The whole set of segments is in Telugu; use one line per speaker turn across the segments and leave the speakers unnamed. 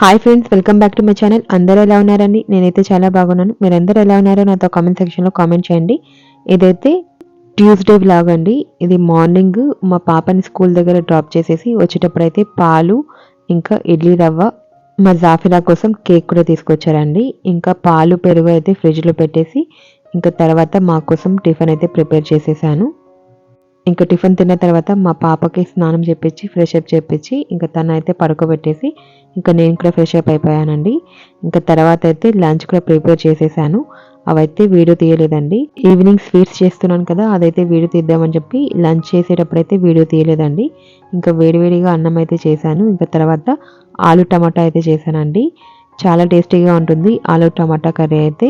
Hi friends welcome back to my channel అందరూ ఎలా ఉన్నారండి? నేనైతే చాలా బాగున్నాను. మీరందరూ ఎలా ఉన్నారో నాతో కామెంట్ సెక్షన్లో కామెంట్ చేయండి. ఇదైతే ట్యూస్డే వ్లాగ్ అండి. ఇది మార్నింగ్ మా పాపని స్కూల్ దగ్గర డ్రాప్ చేసేసి వచ్చేటప్పుడు అయితే పాలు ఇంకా ఇడ్లీ రవ్వ మా జాఫిలా కోసం కేక్ కూడా తీసుకొచ్చారండి. ఇంకా పాలు పెరుగు అయితే ఫ్రిడ్జ్లో పెట్టేసి ఇంకా తర్వాత మా కోసం టిఫిన్ అయితే ప్రిపేర్ చేసేసాను. ఇంకా టిఫిన్ తిన్న తర్వాత మా పాపకి స్నానం చేపించి ఫ్రెష్ అప్ చేపించి ఇంకా తను అయితే పడుకోబెట్టేసి ఇంకా నేను కూడా ఫ్రెష్ అప్ అయిపోయానండి. ఇంకా తర్వాత అయితే లంచ్ కూడా ప్రిపేర్ చేసేసాను. అవైతే వీడియో తీయలేదండి. ఈవినింగ్ స్వీట్స్ చేస్తున్నాను కదా అదైతే వీడియో తీద్దామని చెప్పి లంచ్ చేసేటప్పుడు అయితే వీడియో తీయలేదండి. ఇంకా వేడివేడిగా అన్నం అయితే చేశాను. ఇంకా తర్వాత ఆలు టమాటా అయితే చేశానండి. చాలా టేస్టీగా ఉంటుంది ఆలు టమాటా కర్రీ అయితే.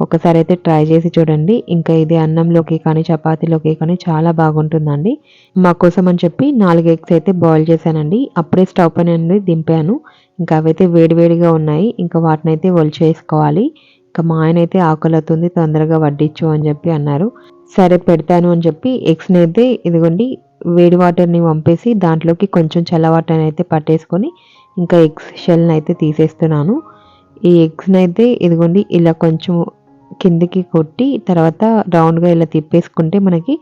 ఒకసారి అయితే ట్రై చేసి చూడండి. ఇంకా ఇది అన్నంలోకి కానీ చపాతీలోకి కానీ చాలా బాగుంటుందండి. మా కోసం అని చెప్పి నాలుగు ఎగ్స్ అయితే బాయిల్ చేశానండి. అప్పుడే స్టవ్ పైన నుండి దింపాను. ఇంకా అవైతే వేడివేడిగా ఉన్నాయి. ఇంకా వాటిని అయితే ఒలిచేసుకోవాలి. ఇంకా మా ఆయన అయితే ఆకలి తొందరగా వడ్డించు అని చెప్పి అన్నారు. సరే పెడతాను అని చెప్పి ఎగ్స్ని అయితే ఇదిగోండి వేడి వాటర్ని పంపేసి దాంట్లోకి కొంచెం చల్లవాటర్ని అయితే పట్టేసుకొని ఇంకా ఎగ్స్ షెల్ని అయితే తీసేస్తున్నాను. ఈ ఎగ్స్ని అయితే ఇదిగోండి ఇలా కొంచెం కిందికి కొట్టి తర్వాత రౌండ్గా ఇలా తిప్పేసుకుంటే మనకి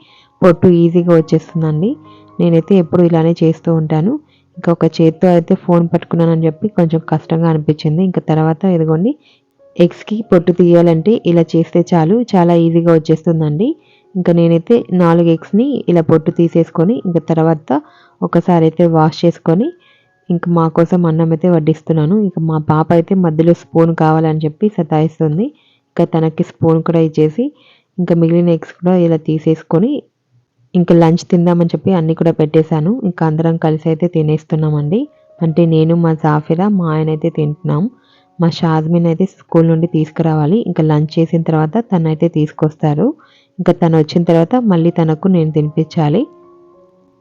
పొట్టు ఈజీగా వచ్చేస్తుందండి. నేనైతే ఎప్పుడు ఇలానే చేస్తూ ఉంటాను. ఇంకా ఒక చేత్తో అయితే ఫోన్ పట్టుకున్నానని చెప్పి కొంచెం కష్టంగా అనిపించింది. ఇంకా తర్వాత ఇదిగోండి ఎగ్స్కి పొట్టు తీయాలంటే ఇలా చేస్తే చాలు చాలా ఈజీగా వచ్చేస్తుందండి. ఇంకా నేనైతే నాలుగు ఎగ్స్ని ఇలా పొట్టు తీసేసుకొని ఇంకా తర్వాత ఒకసారి అయితే వాష్ చేసుకొని ఇంకా మా కోసం అన్నం అయితే వడ్డిస్తున్నాను. ఇంకా మా పాప అయితే మధ్యలో స్పూన్ కావాలని చెప్పి సతాయిస్తుంది. ఇంకా తనకి స్పూన్ కూడా ఇచ్చేసి ఇంకా మిగిలిన ఎగ్స్ కూడా ఇలా తీసేసుకొని ఇంకా లంచ్ తిందామని చెప్పి అన్నీ కూడా పెట్టేశాను. ఇంకా అందరం కలిసి అయితే తినేస్తున్నామండి. అంటే నేను మా జాఫిరా మా ఆయన అయితే తింటున్నాం. మా షాజ్మిన్ అయితే స్కూల్ నుండి తీసుకురావాలి. ఇంకా లంచ్ చేసిన తర్వాత తను అయితే తీసుకొస్తారు. ఇంకా తను వచ్చిన తర్వాత మళ్ళీ తనకు నేను తినిపించాలి.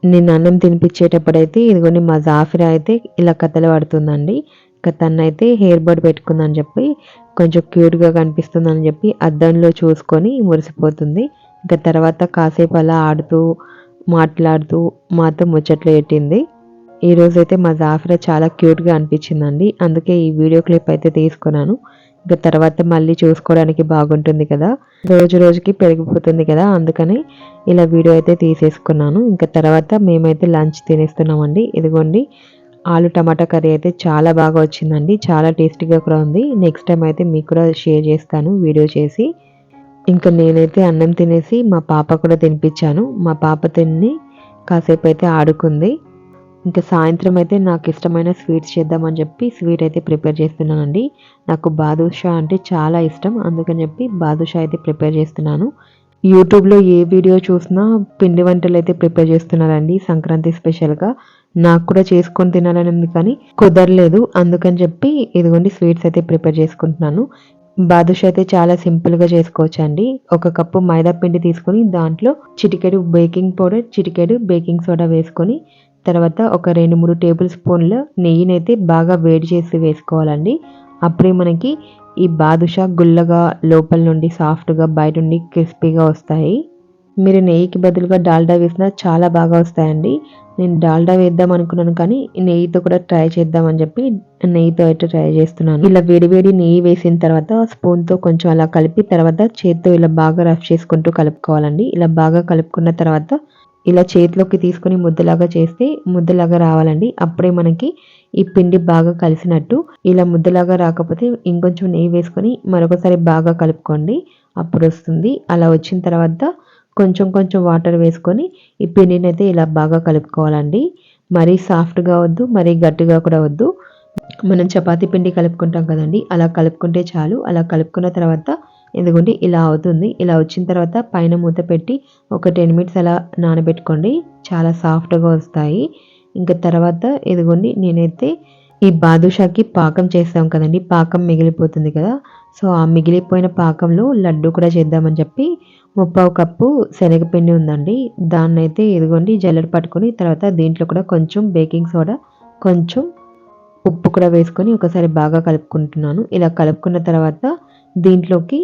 నేను అన్నం తినిపించేటప్పుడైతే ఇదిగోని మా జాఫిరా అయితే ఇలా కథలు పడుతుందండి. ఇంకా తనైతే హెయిర్ బడ్ పెట్టుకుందని చెప్పి కొంచెం క్యూట్గా కనిపిస్తుందని చెప్పి అద్దంలో చూసుకొని మురిసిపోతుంది. ఇంకా తర్వాత కాసేపు అలా ఆడుతూ మాట్లాడుతూ మాతో ముచ్చట్లు పెట్టింది. ఈరోజు అయితే మా జాఫ్రా చాలా క్యూట్గా అనిపించిందండి. అందుకే ఈ వీడియో క్లిప్ అయితే తీసుకున్నాను. ఇంకా తర్వాత మళ్ళీ చూసుకోవడానికి బాగుంటుంది కదా. రోజు రోజుకి పెరిగిపోతుంది కదా. అందుకని ఇలా వీడియో అయితే తీసేసుకున్నాను. ఇంకా తర్వాత మేమైతే లంచ్ తినేస్తున్నామండి. ఇదిగోండి ఆలు టమాటా కర్రీ అయితే చాలా బాగా వచ్చిందండి. చాలా టేస్టీగా కూడా ఉంది. నెక్స్ట్ టైం అయితే మీకు కూడా షేర్ చేస్తాను వీడియో చేసి. ఇంకా నేనైతే అన్నం తినేసి మా పాప కూడా తినిపించాను. మా పాప తిని కాసేపు అయితే ఆడుకుంది. ఇంకా సాయంత్రం అయితే నాకు ఇష్టమైన స్వీట్స్ చేద్దామని చెప్పి స్వీట్ అయితే ప్రిపేర్ చేస్తున్నానండి. నాకు బాదుషా అంటే చాలా ఇష్టం. అందుకని చెప్పి బాదుషా అయితే ప్రిపేర్ చేస్తున్నాను. యూట్యూబ్లో ఏ వీడియో చూసినా పిండి వంటలు అయితే ప్రిపేర్ చేస్తున్నారండి సంక్రాంతి స్పెషల్గా. నాకు కూడా చేసుకొని తినాలని ఉంది కానీ కుదరలేదు. అందుకని చెప్పి ఇదిగోండి స్వీట్స్ అయితే ప్రిపేర్ చేసుకుంటున్నాను. బాదుష అయితే చాలా సింపుల్గా చేసుకోవచ్చు అండి ఒక కప్పు మైదా పిండి తీసుకొని దాంట్లో చిటికెడు బేకింగ్ పౌడర్ చిటికెడు బేకింగ్ సోడా వేసుకొని తర్వాత ఒక రెండు మూడు టేబుల్ స్పూన్ల నెయ్యినైతే బాగా వేడి చేసి వేసుకోవాలండి. అప్పుడే మనకి ఈ బాదుషా గుల్లగా లోపల నుండి సాఫ్ట్గా బయట నుండి క్రిస్పీగా వస్తాయి. మీరు నెయ్యికి బదులుగా డాల్డా వేసినా చాలా బాగా వస్తాయండి. నేను డాల్డా వేద్దాం అనుకున్నాను కానీ నెయ్యితో కూడా ట్రై చేద్దామని చెప్పి నెయ్యితో అయితే ట్రై చేస్తున్నాను. ఇలా వేడివేడి నెయ్యి వేసిన తర్వాత స్పూన్తో కొంచెం అలా కలిపి తర్వాత చేత్తో ఇలా బాగా రఫ్ చేసుకుంటూ కలుపుకోవాలండి. ఇలా బాగా కలుపుకున్న తర్వాత ఇలా చేతిలోకి తీసుకొని ముద్దలాగా చేస్తే ముద్దలాగా రావాలండి. అప్పుడే మనకి ఈ పిండి బాగా కలిసినట్టు ఇలా ముద్దలాగా రాకపోతే ఇంకొంచెం నెయ్యి వేసుకొని మరొకసారి బాగా కలుపుకోండి. అప్పుడు వస్తుంది. అలా వచ్చిన తర్వాత కొంచెం కొంచెం వాటర్ వేసుకొని ఈ పిండిని అయితే ఇలా బాగా కలుపుకోవాలండి. మరీ సాఫ్ట్గా వద్దు మరీ గట్టిగా కూడా వద్దు. మనం చపాతీ పిండి కలుపుకుంటాం కదండి. అలా కలుపుకుంటే చాలు. అలా కలుపుకున్న తర్వాత ఎందుకంటే ఇలా అవుతుంది. ఇలా వచ్చిన తర్వాత పైన మూత పెట్టి ఒక టెన్ మినిట్స్ అలా నానబెట్టుకోండి. చాలా సాఫ్ట్గా వస్తాయి. ఇంకా తర్వాత ఇదిగోండి నేనైతే ఈ బాదుషాకి పాకం చేస్తాం కదండి. పాకం మిగిలిపోతుంది కదా. సో ఆ మిగిలిపోయిన పాకంలో లడ్డు కూడా చేద్దామని చెప్పి ముప్పావు కప్పు శనగపిండి ఉందండి. దాన్ని అయితే ఇదిగోండి జల్లెడ పట్టుకొని తర్వాత దీంట్లో కూడా కొంచెం బేకింగ్ సోడా కొంచెం ఉప్పు కూడా వేసుకొని ఒకసారి బాగా కలుపుకుంటున్నాను. ఇలా కలుపుకున్న తర్వాత దీంట్లోకి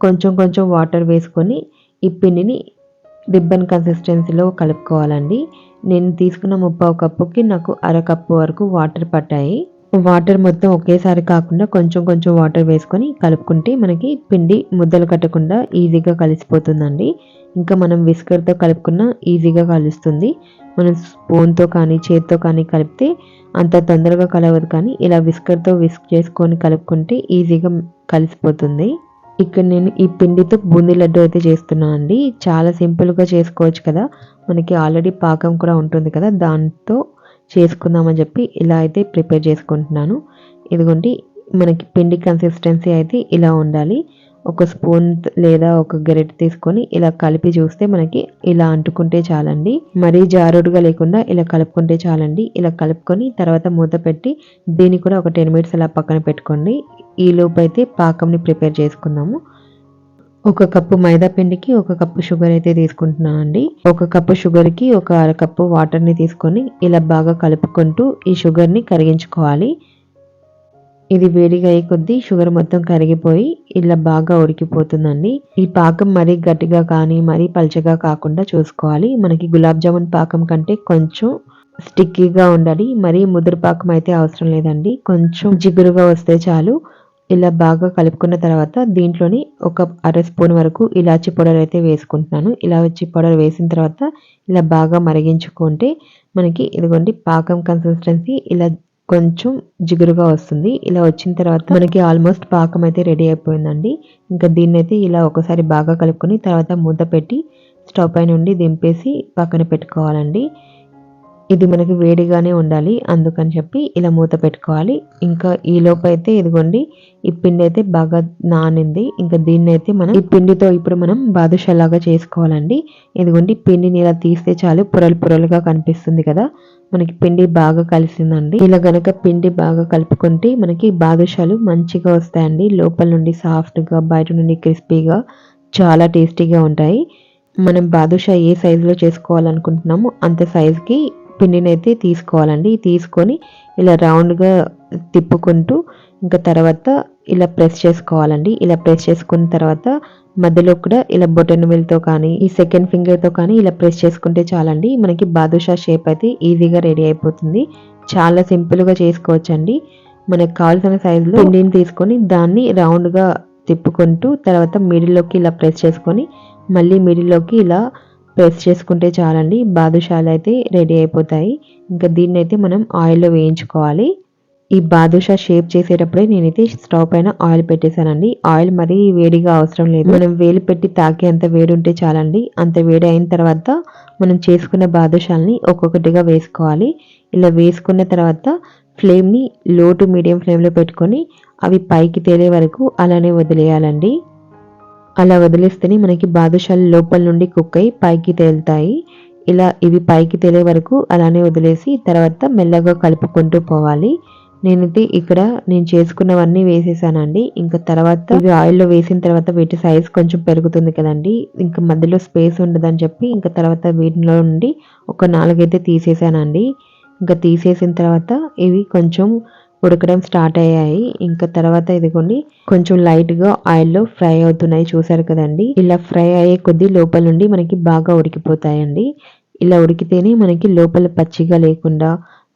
కొంచెం కొంచెం వాటర్ వేసుకొని ఈ పిండిని రిబ్బన్ కన్సిస్టెన్సీలో కలుపుకోవాలండి. నేను తీసుకున్న ముప్పావు కప్పుకి నాకు అర కప్పు వరకు వాటర్ పట్టాయి. వాటర్ మొత్తం ఒకేసారి కాకుండా కొంచెం కొంచెం వాటర్ వేసుకొని కలుపుకుంటే మనకి పిండి ముద్దలు కట్టకుండా ఈజీగా కలిసిపోతుందండి. ఇంకా మనం విస్కర్తో కలుపుకున్న ఈజీగా కలుస్తుంది. మనం స్పూన్తో కానీ చేత్తో కానీ కలిపితే అంత తొందరగా కలవదు కానీ ఇలా విస్కర్తో విస్క్ చేసుకొని కలుపుకుంటే ఈజీగా కలిసిపోతుంది. ఇక్కడ నేను ఈ పిండితో బూందీ లడ్డు అయితే చేస్తున్నాను అండి. చాలా సింపుల్గా చేసుకోవచ్చు కదా. మనకి ఆల్రెడీ పాకం కూడా ఉంటుంది కదా. దాంతో చేసుకుందామని చెప్పి ఇలా అయితే ప్రిపేర్ చేసుకుంటున్నాను. ఇదిగోండి మనకి పిండి కన్సిస్టెన్సీ అయితే ఇలా ఉండాలి. ఒక స్పూన్ లేదా ఒక గెరెట్ తీసుకొని ఇలా కలిపి చూస్తే మనకి ఇలా అంటుకుంటే చాలండి. మరీ జారుడుగా లేకుండా ఇలా కలుపుకుంటే చాలండి. ఇలా కలుపుకొని తర్వాత మూత పెట్టి దీన్ని కూడా ఒక టెన్ మినిట్స్ అలా పక్కన పెట్టుకోండి. ఈ లోపు అయితే పాకంని ప్రిపేర్ చేసుకుందాము. ఒక కప్పు మైదా పిండికి ఒక కప్పు షుగర్ అయితే తీసుకుంటున్నాను అండి ఒక కప్పు షుగర్కి ఒక అర కప్పు వాటర్ని తీసుకొని ఇలా బాగా కలుపుకుంటూ ఈ షుగర్ని కరిగించుకోవాలి. ఇది వేడిగా అయ్యే కొద్దీ షుగర్ మొత్తం కరిగిపోయి ఇలా బాగా ఉడికిపోతుందండి. ఈ పాకం మరీ గట్టిగా కానీ మరీ పల్చగా కాకుండా చూసుకోవాలి. మనకి గులాబ్ జామున్ పాకం కంటే కొంచెం స్టిక్కీగా ఉండాలి. మరీ ముదురు పాకం అయితే అవసరం లేదండి. కొంచెం జిగురుగా వస్తే చాలు. ఇలా బాగా కలుపుకున్న తర్వాత దీంట్లోని ఒక అర స్పూన్ వరకు ఇలాచి పౌడర్ అయితే వేసుకుంటున్నాను. ఇలాచి పౌడర్ వేసిన తర్వాత ఇలా బాగా మరిగించుకుంటే మనకి ఇదిగోండి పాకం కన్సిస్టెన్సీ ఇలా కొంచెం జిగురుగా వస్తుంది. ఇలా వచ్చిన తర్వాత మనకి ఆల్మోస్ట్ పాకం అయితే రెడీ అయిపోయిందండి. ఇంకా దీన్ని అయితే ఇలా ఒకసారి బాగా కలుపుకొని తర్వాత మూత పెట్టి స్టవ్ పై నుండి దింపేసి పక్కన పెట్టుకోవాలండి. ఇది మనకి వేడిగానే ఉండాలి. అందుకని చెప్పి ఇలా మూత పెట్టుకోవాలి. ఇంకా ఈ లోపు అయితే ఇదిగోండి ఈ పిండి అయితే బాగా నానింది. ఇంకా దీన్ని అయితే మనం ఈ పిండితో ఇప్పుడు మనం బాదుషాలాగా చేసుకోవాలండి. ఇదిగోండి పిండిని ఇలా తీస్తే చాలు పొరలు పొరలుగా కనిపిస్తుంది కదా. మనకి పిండి బాగా కలిసిందండి. ఇలా గనక పిండి బాగా కలుపుకుంటే మనకి బాదుషాలు మంచిగా వస్తాయండి. లోపల నుండి సాఫ్ట్గా బయట నుండి క్రిస్పీగా చాలా టేస్టీగా ఉంటాయి. మనం బాదుషా ఏ సైజులో చేసుకోవాలనుకుంటున్నామో అంత సైజుకి పిండిని అయితే తీసుకోవాలండి తీసుకొని ఇలా రౌండ్గా తిప్పుకుంటూ ఇంకా తర్వాత ఇలా ప్రెస్ చేసుకోవాలండి. ఇలా ప్రెస్ చేసుకున్న తర్వాత మధ్యలో కూడా ఇలా బొటన్ మిల్తో కానీ ఈ సెకండ్ ఫింగర్తో కానీ ఇలా ప్రెస్ చేసుకుంటే చాలండి. మనకి బాదుషా షేప్ అయితే ఈజీగా రెడీ అయిపోతుంది. చాలా సింపుల్గా చేసుకోవచ్చండి. మనకు కావాల్సిన సైజులో పిండిని తీసుకొని దాన్ని రౌండ్గా తిప్పుకుంటూ తర్వాత మిడిల్లోకి ఇలా ప్రెస్ చేసుకొని మళ్ళీ మిడిల్లోకి ఇలా ప్రెస్ చేసుకుంటే చాలండి. బాదుషాలు అయితే రెడీ అయిపోతాయి. ఇంకా దీన్ని అయితే మనం ఆయిల్లో వేయించుకోవాలి. ఈ బాదుషా షేప్ చేసేటప్పుడే నేనైతే స్టవ్ పైన ఆయిల్ పెట్టేశానండి. ఆయిల్ మరీ వేడిగా అవసరం లేదు. మనం వేలు పెట్టి తాకే అంత వేడి ఉంటే చాలండి. అంత వేడి అయిన తర్వాత మనం చేసుకున్న బాదుషాల్ని ఒక్కొక్కటిగా వేసుకోవాలి. ఇలా వేసుకున్న తర్వాత ఫ్లేమ్ని లో టు మీడియం ఫ్లేమ్లో పెట్టుకొని అవి పైకి తేలే వరకు అలానే వదిలేయాలండి. అలా వదిలేస్తేనే మనకి బాదుషాలు లోపల నుండి కుక్ అయి పైకి తేలుతాయి. ఇలా ఇవి పైకి తేలే వరకు అలానే వదిలేసి తర్వాత మెల్లగా కలుపుకుంటూ పోవాలి. నేనైతే ఇక్కడ నేను చేసుకున్నవన్నీ వేసేసానండి. ఇంకా తర్వాత ఇవి ఆయిల్లో వేసిన తర్వాత వీటి సైజ్ కొంచెం పెరుగుతుంది కదండి. ఇంకా మధ్యలో స్పేస్ ఉండదని చెప్పి ఇంకా తర్వాత వీటిలో నుండి ఒక నాలుగైతే తీసేసానండి. ఇంకా తీసేసిన తర్వాత ఇవి కొంచెం ఉడకడం స్టార్ట్ అయ్యాయి. ఇంకా తర్వాత ఇదిగోండి కొంచెం లైట్గా ఆయిల్లో ఫ్రై అవుతున్నాయి. చూసారు కదండి? ఇలా ఫ్రై అయ్యే కొద్దీ లోపల నుండి మనకి బాగా ఉడికిపోతాయండి. ఇలా ఉడికితేనే మనకి లోపల పచ్చిగా లేకుండా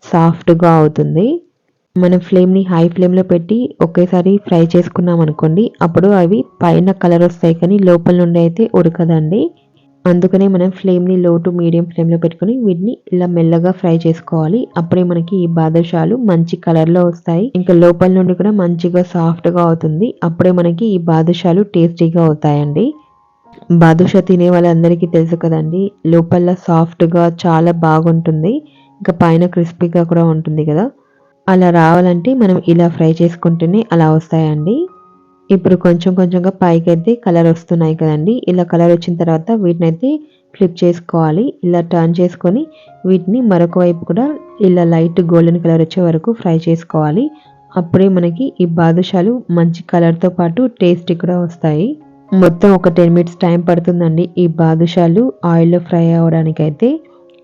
సాఫ్ట్గా అవుతుంది. మనం ఫ్లేమ్ని హై ఫ్లేమ్లో పెట్టి ఒకేసారి ఫ్రై చేసుకున్నాం అనుకోండి అప్పుడు అవి పైన కలర్ వస్తాయి కానీ లోపల నుండి అయితే ఉడకదండి. అందుకనే మనం ఫ్లేమ్ని లో టు మీడియం ఫ్లేమ్లో పెట్టుకొని వీటిని ఇలా మెల్లగా ఫ్రై చేసుకోవాలి. అప్పుడే మనకి ఈ బాదుషాలు మంచి కలర్లో వస్తాయి. ఇంకా లోపల నుండి కూడా మంచిగా సాఫ్ట్గా అవుతుంది. అప్పుడే మనకి ఈ బాదుషాలు టేస్టీగా అవుతాయండి. బాదుషా తినే వాళ్ళందరికీ తెలుసు కదండి లోపల సాఫ్ట్గా చాలా బాగుంటుంది. ఇంకా పైన క్రిస్పీగా కూడా ఉంటుంది కదా. అలా రావాలంటే మనం ఇలా ఫ్రై చేసుకుంటేనే అలా వస్తాయండి. ఇప్పుడు కొంచెం కొంచెంగా పైకి అయితే కలర్ వస్తున్నాయి కదండి. ఇలా కలర్ వచ్చిన తర్వాత వీటిని అయితే ఫ్లిప్ చేసుకోవాలి. ఇలా టర్న్ చేసుకొని వీటిని మరొక వైపు కూడా ఇలా లైట్ గోల్డెన్ కలర్ వచ్చే వరకు ఫ్రై చేసుకోవాలి. అప్పుడే మనకి ఈ బాదుషాలు మంచి కలర్తో పాటు టేస్ట్ కూడా వస్తాయి. మొత్తం ఒక టెన్ మినిట్స్ టైం పడుతుందండి ఈ బాదుషాలు ఆయిల్లో ఫ్రై అవ్వడానికి అయితే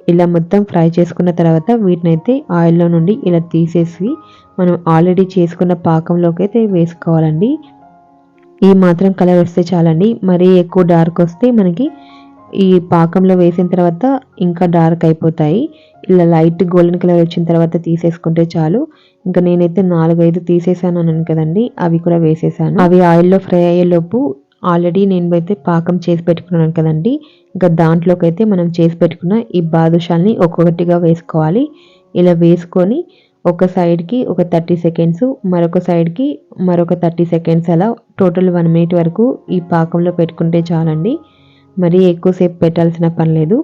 ఇలా మొత్తం ఫ్రై చేసుకున్న తర్వాత వీటిని అయితే ఆయిల్లో నుండి ఇలా తీసేసి మనం ఆల్రెడీ చేసుకున్న పాకంలోకి అయితే వేసుకోవాలండి. ఈ మాత్రం కలర్ వస్తే చాలండి. మరీ ఎక్కువ డార్క్ వస్తే మనకి ఈ పాకంలో వేసిన తర్వాత ఇంకా డార్క్ అయిపోతాయి. ఇలా లైట్ గోల్డెన్ కలర్ వచ్చిన తర్వాత తీసేసుకుంటే చాలు. ఇంకా నేనైతే నాలుగైదు తీసేసాను అన్నాను కదండి. అవి కూడా వేసేసాను. అవి ఆయిల్లో ఫ్రై అయ్యేలోపు ఆల్రెడీ నేను అయితే పాకం చేసి పెట్టుకున్నాను కదండి. ఇంకా దాంట్లోకి అయితే మనం చేసి పెట్టుకున్న ఈ బాదుషాల్ని ఒక్కొక్కటిగా వేసుకోవాలి. ఇలా వేసుకొని ఒక సైడ్కి ఒక థర్టీ సెకండ్స్ మరొక సైడ్కి మరొక థర్టీ సెకండ్స్ అలా టోటల్ వన్ మినిట్ వరకు ఈ పాకంలో పెట్టుకుంటే చాలండి. మరీ ఎక్కువసేపు పెట్టాల్సిన పని లేదు.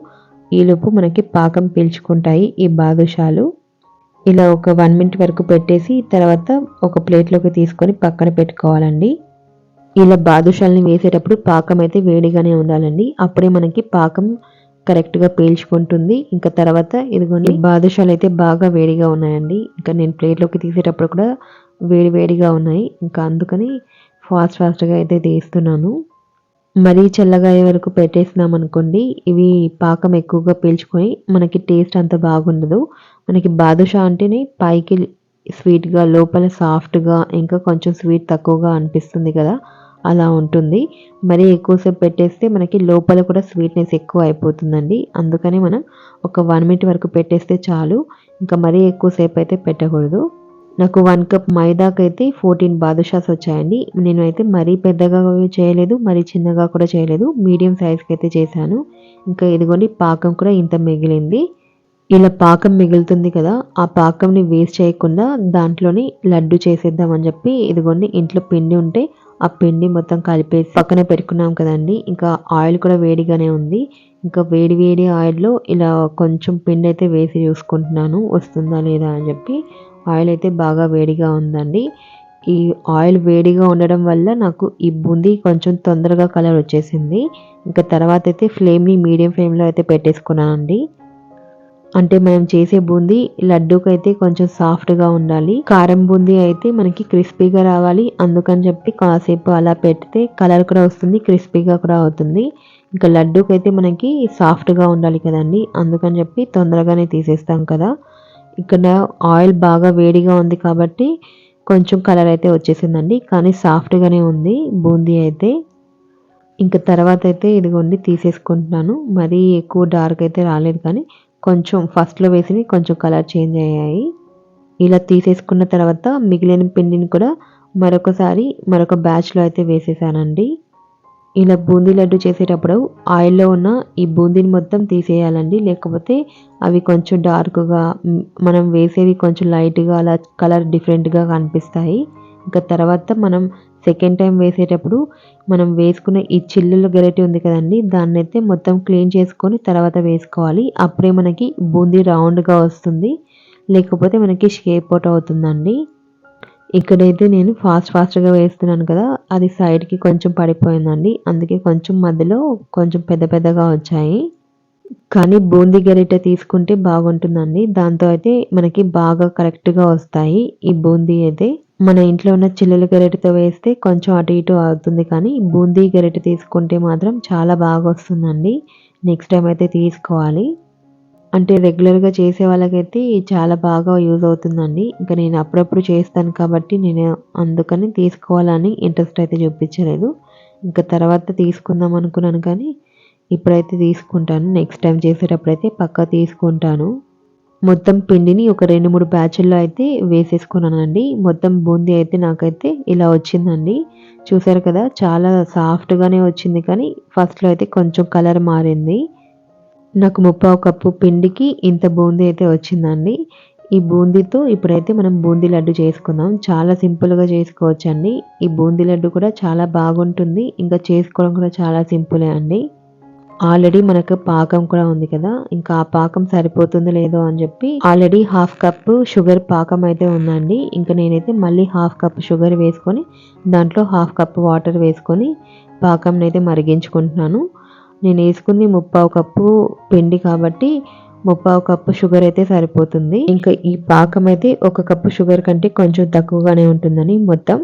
ఈలోపు మనకి పాకం పీల్చుకుంటాయి ఈ బాదుషాలు. ఇలా ఒక వన్ మినిట్ వరకు పెట్టేసి తర్వాత ఒక ప్లేట్లోకి తీసుకొని పక్కన పెట్టుకోవాలండి. ఇలా బాదుషాలని వేసేటప్పుడు పాకం అయితే వేడిగానే ఉండాలండి. అప్పుడే మనకి పాకం కరెక్ట్గా పీల్చుకుంటుంది. ఇంకా తర్వాత ఇదిగోండి బాదుషాలు అయితే బాగా వేడిగా ఉన్నాయండి. ఇంకా నేను ప్లేట్లోకి తీసేటప్పుడు కూడా వేడి వేడిగా ఉన్నాయి. ఇంకా అందుకని ఫాస్ట్ ఫాస్ట్గా అయితే తీస్తున్నాను. మరీ చల్లగా అయ్యే వరకు పెట్టేసినాం అనుకోండి ఇవి పాకం ఎక్కువగా పీల్చుకొని మనకి టేస్ట్ అంత బాగుండదు. మనకి బాదుషా అంటేనే పైకి స్వీట్గా లోపల సాఫ్ట్గా ఇంకా కొంచెం స్వీట్ తక్కువగా అనిపిస్తుంది కదా అలా ఉంటుంది. మరీ ఎక్కువసేపు పెట్టేస్తే మనకి లోపల కూడా స్వీట్నెస్ ఎక్కువ అయిపోతుందండి. అందుకని మనం ఒక వన్ మినిట్ వరకు పెట్టేస్తే చాలు. ఇంకా మరీ ఎక్కువసేపు అయితే పెట్టకూడదు. నాకు వన్ కప్ మైదాకైతే ఫోర్టీన్ బాదుషాస్ వచ్చాయండి. నేను అయితే మరీ పెద్దగా చేయలేదు మరీ చిన్నగా కూడా చేయలేదు. మీడియం సైజ్కి అయితే చేశాను. ఇంకా ఇదిగోండి పాకం కూడా ఇంత మిగిలింది. ఇలా పాకం మిగులుతుంది కదా ఆ పాకంని వేస్ట్ చేయకుండా దాంట్లోని లడ్డు చేసేద్దామని చెప్పి ఇదిగోండి ఇంట్లో పిండి ఉంటే ఆ పిండి మొత్తం కలిపేసి పక్కన పెట్టుకున్నాం కదండి. ఇంకా ఆయిల్ కూడా వేడిగానే ఉంది. ఇంకా వేడి వేడి ఆయిల్లో ఇలా కొంచెం పిండి అయితే వేసి చూసుకుంటున్నాను వస్తుందా లేదా అని చెప్పి ఆయిల్ అయితే బాగా వేడిగా ఉందండి. ఈ ఆయిల్ వేడిగా ఉండడం వల్ల నాకు ఈ బూందీ కొంచెం తొందరగా కలర్ వచ్చేసింది. ఇంకా తర్వాత అయితే ఫ్లేమ్ని మీడియం ఫ్లేమ్లో అయితే పెట్టేసుకున్నానండి. అంటే మనం చేసే బూందీ లడ్డూకి అయితే కొంచెం సాఫ్ట్గా ఉండాలి. కారం బూందీ అయితే మనకి క్రిస్పీగా రావాలి. అందుకని చెప్పి కాసేపు అలా పెడితే కలర్ కూడా వస్తుంది క్రిస్పీగా కూడా అవుతుంది. ఇంకా లడ్డూకి అయితే మనకి సాఫ్ట్గా ఉండాలి కదండి. అందుకని చెప్పి తొందరగానే తీసేస్తాం కదా. ఇక్కడ ఆయిల్ బాగా వేడిగా ఉంది కాబట్టి కొంచెం కలర్ అయితే వచ్చేసిందండి. కానీ సాఫ్ట్గానే ఉంది. బూందీ అయితే. ఇంకా తర్వాత అయితే ఇదిగోండి తీసేసుకుంటున్నాను. మరీ ఎక్కువ డార్క్ అయితే రాలేదు కానీ కొంచెం ఫస్ట్లో వేసి కొంచెం కలర్ చేంజ్ అయ్యాయి. ఇలా తీసేసుకున్న తర్వాత మిగిలిన పిండిని కూడా మరొకసారి మరొక బ్యాచ్లో అయితే వేసేసానండి. ఇలా బూందీ లడ్డు చేసేటప్పుడు ఆయిల్లో ఉన్న ఈ బూందీని మొత్తం తీసేయాలండి. లేకపోతే అవి కొంచెం డార్క్గా మనం వేసేవి కొంచెం లైట్గా అలా కలర్ డిఫరెంట్గా కనిపిస్తాయి. ఇంకా తర్వాత మనం సెకండ్ టైం వేసేటప్పుడు మనం వేసుకున్న ఈ చిల్లుల గరిటె ఉంది కదండి దాన్ని అయితే మొత్తం క్లీన్ చేసుకొని తర్వాత వేసుకోవాలి. అప్పుడే మనకి బూందీ రౌండ్గా వస్తుంది. లేకపోతే మనకి షేప్ అవుట్ అవుతుందండి. ఇక్కడైతే నేను ఫాస్ట్ ఫాస్ట్గా వేస్తున్నాను కదా అది సైడ్కి కొంచెం పడిపోయిందండి. అందుకే కొంచెం మధ్యలో కొంచెం పెద్ద పెద్దగా వచ్చాయి. కానీ బూందీ గరిటె తీసుకుంటే బాగుంటుందండి. దాంతో అయితే మనకి బాగా కరెక్ట్గా వస్తాయి ఈ బూందీ అయితే. మన ఇంట్లో ఉన్న చిల్లుల గరిటెతో వేస్తే కొంచెం అటు ఇటు అవుతుంది కానీ బూందీ గరిటె తీసుకుంటే మాత్రం చాలా బాగా వస్తుందండి. నెక్స్ట్ టైం అయితే తీసుకోవాలి. అంటే రెగ్యులర్గా చేసే వాళ్ళకైతే చాలా బాగా యూజ్ అవుతుందండి. ఇంకా నేను అప్పుడప్పుడు చేస్తాను కాబట్టి నేను అందుకని తీసుకోవాలని ఇంట్రెస్ట్ అయితే చూపించలేదు. ఇంకా తర్వాత తీసుకుందాం అనుకున్నాను కానీ ఇప్పుడైతే తీసుకుంటాను. నెక్స్ట్ టైం చేసేటప్పుడైతే పక్కా తీసుకుంటాను. మొత్తం పిండిని ఒక రెండు మూడు బ్యాచ్ల్లో అయితే వేసేసుకున్నానండి. మొత్తం బూందీ అయితే నాకైతే ఇలా వచ్చిందండి. చూసారు కదా చాలా సాఫ్ట్గానే వచ్చింది కానీ ఫస్ట్లో అయితే కొంచెం కలర్ మారింది. నాకు ముప్పావు కప్పు పిండికి ఇంత బూందీ అయితే వచ్చిందండి. ఈ బూందీతో ఇప్పుడైతే మనం బూందీ లడ్డు చేసుకుందాం. చాలా సింపుల్గా చేసుకోవచ్చు అండి ఈ బూందీ లడ్డు కూడా చాలా బాగుంటుంది. ఇంకా చేసుకోవడం కూడా చాలా సింపులే అండి. ఆల్రెడీ మనకు పాకం కూడా ఉంది కదా. ఇంకా ఆ పాకం సరిపోతుందో లేదో అని చెప్పి ఆల్రెడీ హాఫ్ కప్ షుగర్ పాకం అయితే ఉందండి. ఇంకా నేనైతే మళ్ళీ హాఫ్ కప్ షుగర్ వేసుకొని దాంట్లో హాఫ్ కప్ వాటర్ వేసుకొని పాకం అయితే మరిగించుకుంటున్నాను. నేను వేసుకుంది ముప్పావు కప్పు పిండి కాబట్టి ముప్పావు కప్పు షుగర్ అయితే సరిపోతుంది. ఇంకా ఈ పాకం అయితే ఒక కప్పు షుగర్ కంటే కొంచెం తక్కువగానే ఉంటుందని మొత్తం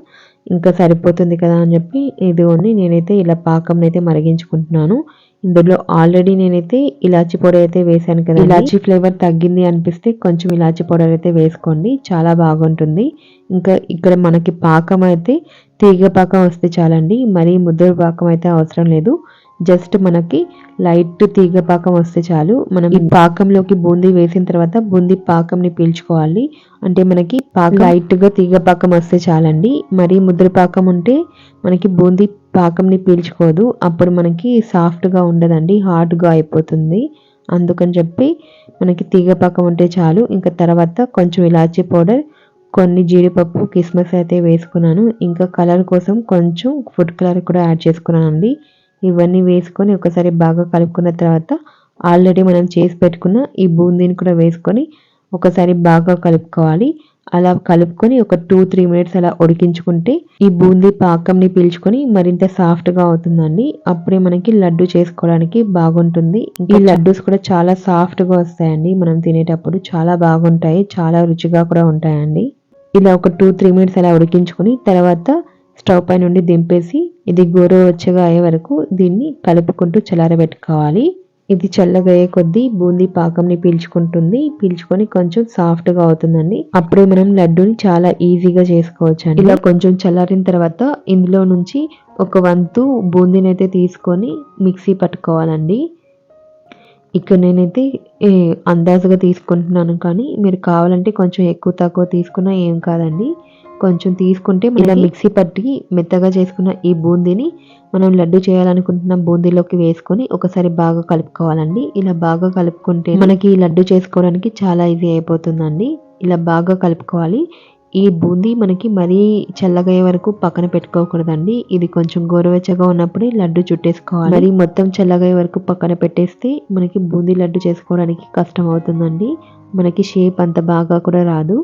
ఇంకా సరిపోతుంది కదా అని చెప్పి ఇదిగోండి నేనైతే ఇలా పాకం అయితే మరిగించుకుంటున్నాను. ఇందులో ఆల్రెడీ నేనైతే ఇలాచి పొడి అయితే వేసాను కదా ఇలాచి ఫ్లేవర్ తగ్గింది అనిపిస్తే కొంచెం ఇలాచి పౌడర్ అయితే వేసుకోండి చాలా బాగుంటుంది. ఇంకా ఇక్కడ మనకి పాకం అయితే తీగ పాకం వస్తే చాలండి మరీ ముద్దరు పాకం అయితే అవసరం లేదు. జస్ట్ మనకి లైట్ తీగ పాకం వస్తే చాలు. మనం ఈ పాకంలోకి బూందీ వేసిన తర్వాత బూందీ పాకంని పీల్చుకోవాలి. అంటే మనకి పాక లైట్గా తీగ పాకం వస్తే చాలండి. మరి ముద్ర పాకం ఉంటే మనకి బూందీ పాకంని పీల్చుకోదు. అప్పుడు మనకి సాఫ్ట్గా ఉండదండి. హార్డ్గా అయిపోతుంది. అందుకని చెప్పి మనకి తీగ పాకం ఉంటే చాలు. ఇంకా తర్వాత కొంచెం ఇలాచీ పౌడర్ కొన్ని జీడిపప్పు కిస్మిస్ అయితే వేసుకున్నాను. ఇంకా కలర్ కోసం కొంచెం ఫుడ్ కలర్ కూడా యాడ్ చేసుకున్నానండి. ఇవన్నీ వేసుకొని ఒకసారి బాగా కలుపుకున్న తర్వాత ఆల్రెడీ మనం చేసి పెట్టుకున్న ఈ బూందీని కూడా వేసుకొని ఒకసారి బాగా కలుపుకోవాలి. అలా కలుపుకొని ఒక టూ త్రీ మినిట్స్ అలా ఉడికించుకుంటే ఈ బూందీ పాకంని పీల్చుకొని మరింత సాఫ్ట్గా అవుతుందండి. అప్పుడే మనకి లడ్డు చేసుకోవడానికి బాగుంటుంది. ఈ లడ్డూస్ కూడా చాలా సాఫ్ట్గా వస్తాయండి. మనం తినేటప్పుడు చాలా బాగుంటాయి. చాలా రుచిగా కూడా ఉంటాయండి. ఇలా ఒక టూ త్రీ మినిట్స్ అలా ఉడికించుకొని తర్వాత స్టవ్ పై నుండి దింపేసి ఇది గోరువెచ్చగా అయ్యే వరకు దీన్ని కలుపుకుంటూ చల్లారబెట్టుకోవాలి. ఇది చల్లగా అయ్యే కొద్దీ బూందీ పాకంని పీల్చుకుంటుంది. పీల్చుకొని కొంచెం సాఫ్ట్గా అవుతుందండి. అప్పుడే మనం లడ్డూని చాలా ఈజీగా చేసుకోవచ్చు అండి ఇలా కొంచెం చల్లారిన తర్వాత ఇందులో నుంచి ఒక వంతు బూందీని అయితే తీసుకొని మిక్సీ పట్టుకోవాలండి. ఇక్కడ నేనైతే అందాజుగా తీసుకుంటున్నాను కానీ మీరు కావాలంటే కొంచెం ఎక్కువ తక్కువ తీసుకున్నా ఏం కాదండి. కొంచెం తీసుకుంటే ఇలా మిక్సీ పట్టి మెత్తగా చేసుకున్న ఈ బూందీని మనం లడ్డు చేయాలనుకుంటున్న బూందీలోకి వేసుకొని ఒకసారి బాగా కలుపుకోవాలండి. ఇలా బాగా కలుపుకుంటే మనకి లడ్డు చేసుకోవడానికి చాలా ఈజీ అయిపోతుందండి. ఇలా బాగా కలుపుకోవాలి. ఈ బూందీ మనకి మరీ చల్లగయ్యే వరకు పక్కన పెట్టుకోకూడదండి. ఇది కొంచెం గోరువెచ్చగా ఉన్నప్పుడే లడ్డు చుట్టేసుకోవాలి. మరి మొత్తం చల్లగయ్యే వరకు పక్కన పెట్టేస్తే మనకి బూందీ లడ్డు చేసుకోవడానికి కష్టం అవుతుందండి. మనకి షేప్ అంత బాగా కూడా రాదు.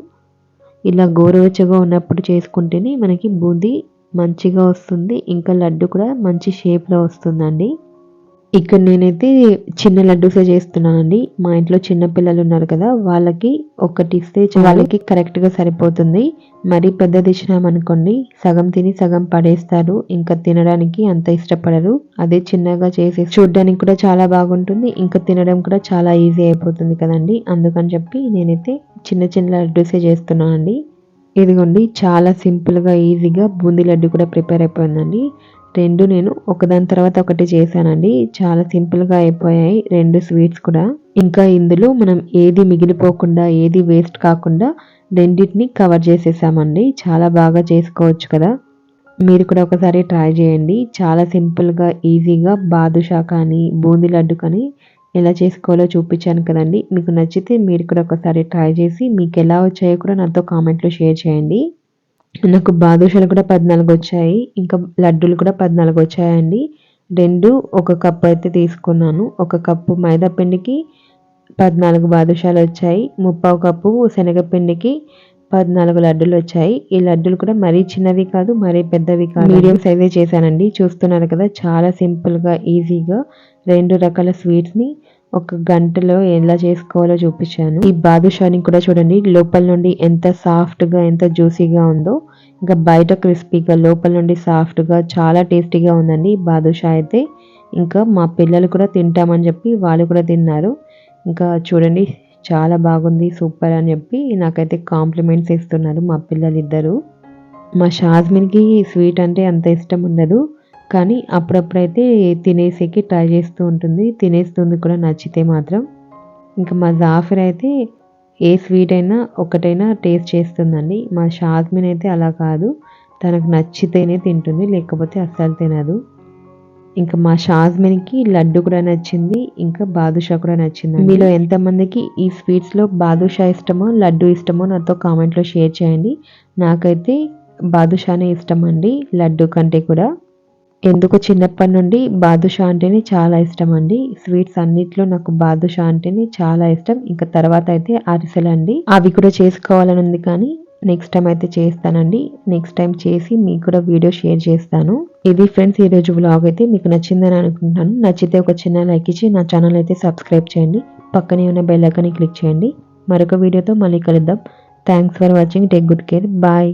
ఇలా గోరువెచ్చగా ఉన్నప్పుడు చేసుకుంటేనే మనకి బూందీ మంచిగా వస్తుంది. ఇంకా లడ్డు కూడా మంచి షేప్లో వస్తుందండి. ఇక్కడ నేనైతే చిన్న లడ్డూసే చేస్తున్నానండి. మా ఇంట్లో చిన్న పిల్లలు ఉన్నారు కదా వాళ్ళకి ఒకటి ఇస్తే వాళ్ళకి కరెక్ట్గా సరిపోతుంది. మరి పెద్దది ఇచ్చినామనుకోండి సగం తిని సగం పడేస్తారు. ఇంకా తినడానికి అంత ఇష్టపడరు. అదే చిన్నగా చేసి చూడడానికి కూడా చాలా బాగుంటుంది. ఇంకా తినడం కూడా చాలా ఈజీ అయిపోతుంది కదండి. అందుకని చెప్పి నేనైతే చిన్న చిన్న లడ్డూసే చేస్తున్నానండి. ఇదిగోండి చాలా సింపుల్గా ఈజీగా బూందీ లడ్డు కూడా ప్రిపేర్ అయిపోయిందండి. రెండు నేను ఒకదాని తర్వాత ఒకటి చేశానండి. చాలా సింపుల్గా అయిపోయాయి. రెండు స్వీట్స్ కూడా. ఇంకా ఇందులో మనం ఏది మిగిలిపోకుండా ఏది వేస్ట్ కాకుండా రెండింటిని కవర్ చేసేసామండి. చాలా బాగా చేసుకోవచ్చు కదా. మీరు కూడా ఒకసారి ట్రై చేయండి. చాలా సింపుల్గా ఈజీగా బాదుషా కానీ బూందీ లడ్డు కానీ ఎలా చేసుకోవాలో చూపించాను కదండి. మీకు నచ్చితే మీరు కూడా ఒకసారి ట్రై చేసి మీకు ఎలా వచ్చాయో కూడా నాతో కామెంట్లో షేర్ చేయండి. నాకు బాదుషాలు కూడా పద్నాలుగు వచ్చాయి. ఇంకా లడ్డూలు కూడా పద్నాలుగు వచ్చాయండి. రెండు ఒక కప్పు అయితే తీసుకున్నాను. ఒక కప్పు మైదా పిండికి పద్నాలుగు బాదుషాలు వచ్చాయి. ముప్పావు కప్పు శనగపిండికి పద్నాలుగు లడ్డులు వచ్చాయి. ఈ లడ్డులు కూడా మరీ చిన్నవి కాదు మరీ పెద్దవి కాదు. మీడియం సైజే చేశానండి. చూస్తున్నారు కదా చాలా సింపుల్గా ఈజీగా రెండు రకాల స్వీట్స్ని ఒక గంటలో ఎలా చేసుకోవాలో చూపించాను. ఈ బాదుషాని కూడా చూడండి లోపల నుండి ఎంత సాఫ్ట్గా ఎంత జ్యూసీగా ఉందో ఇంకా బయట క్రిస్పీగా లోపల నుండి సాఫ్ట్గా చాలా టేస్టీగా ఉందండి బాదుషా అయితే. ఇంకా మా పిల్లలు కూడా తింటామని చెప్పి వాళ్ళు కూడా తిన్నారు. ఇంకా చూడండి చాలా బాగుంది సూపర్ అని చెప్పి నాకైతే కాంప్లిమెంట్స్ ఇస్తున్నారు మా పిల్లలు ఇద్దరు మా షాజ్మిన్కి స్వీట్ అంటే అంత ఇష్టం ఉండదు. కానీ అప్పుడప్పుడైతే తినేసేకి ట్రై చేస్తూ ఉంటుంది. తినేస్తుంది కూడా నచ్చితే మాత్రం. ఇంకా మా జాఫర్ అయితే ఏ స్వీట్ అయినా ఒకటైనా టేస్ట్ చేస్తుందండి. మా షాస్మిన్ అయితే అలా కాదు. తనకు నచ్చితేనే తింటుంది లేకపోతే అస్సలు తినదు. ఇంకా మా షాజ్మిన్కి లడ్డు కూడా నచ్చింది ఇంకా బాదుషా కూడా నచ్చింది మీలో ఎంతమందికి ఈ స్వీట్స్లో బాదుషా ఇష్టమో లడ్డు ఇష్టమో నాతో కామెంట్లో షేర్ చేయండి. నాకైతే బాదుషానే ఇష్టం అండి లడ్డు కంటే కూడా. ఎందుకు చిన్నప్పటి నుండి బాదుషా అంటేనే చాలా ఇష్టం అండి స్వీట్స్ అన్నిట్లో నాకు బాదుషా అంటేనే చాలా ఇష్టం. ఇంకా తర్వాత అయితే అరిసెలు అండి. అవి కూడా చేసుకోవాలని ఉంది కానీ నెక్స్ట్ టైం అయితే చేస్తానండి. నెక్స్ట్ టైం చేసి మీకు కూడా వీడియో షేర్ చేస్తాను. ఇది ఫ్రెండ్స్ ఈరోజు రోజు వ్లాగ్ అయితే మీకు నచ్చిందని అనుకుంటున్నాను. నచ్చితే ఒక చిన్న లైక్ ఇచ్చి నా ఛానల్ అయితే సబ్స్క్రైబ్ చేయండి. పక్కనే ఉన్న బెల్ ఐకాన్ని క్లిక్ చేయండి. మరొక వీడియోతో మళ్ళీ కలుద్దాం. Thanks for watching take good care bye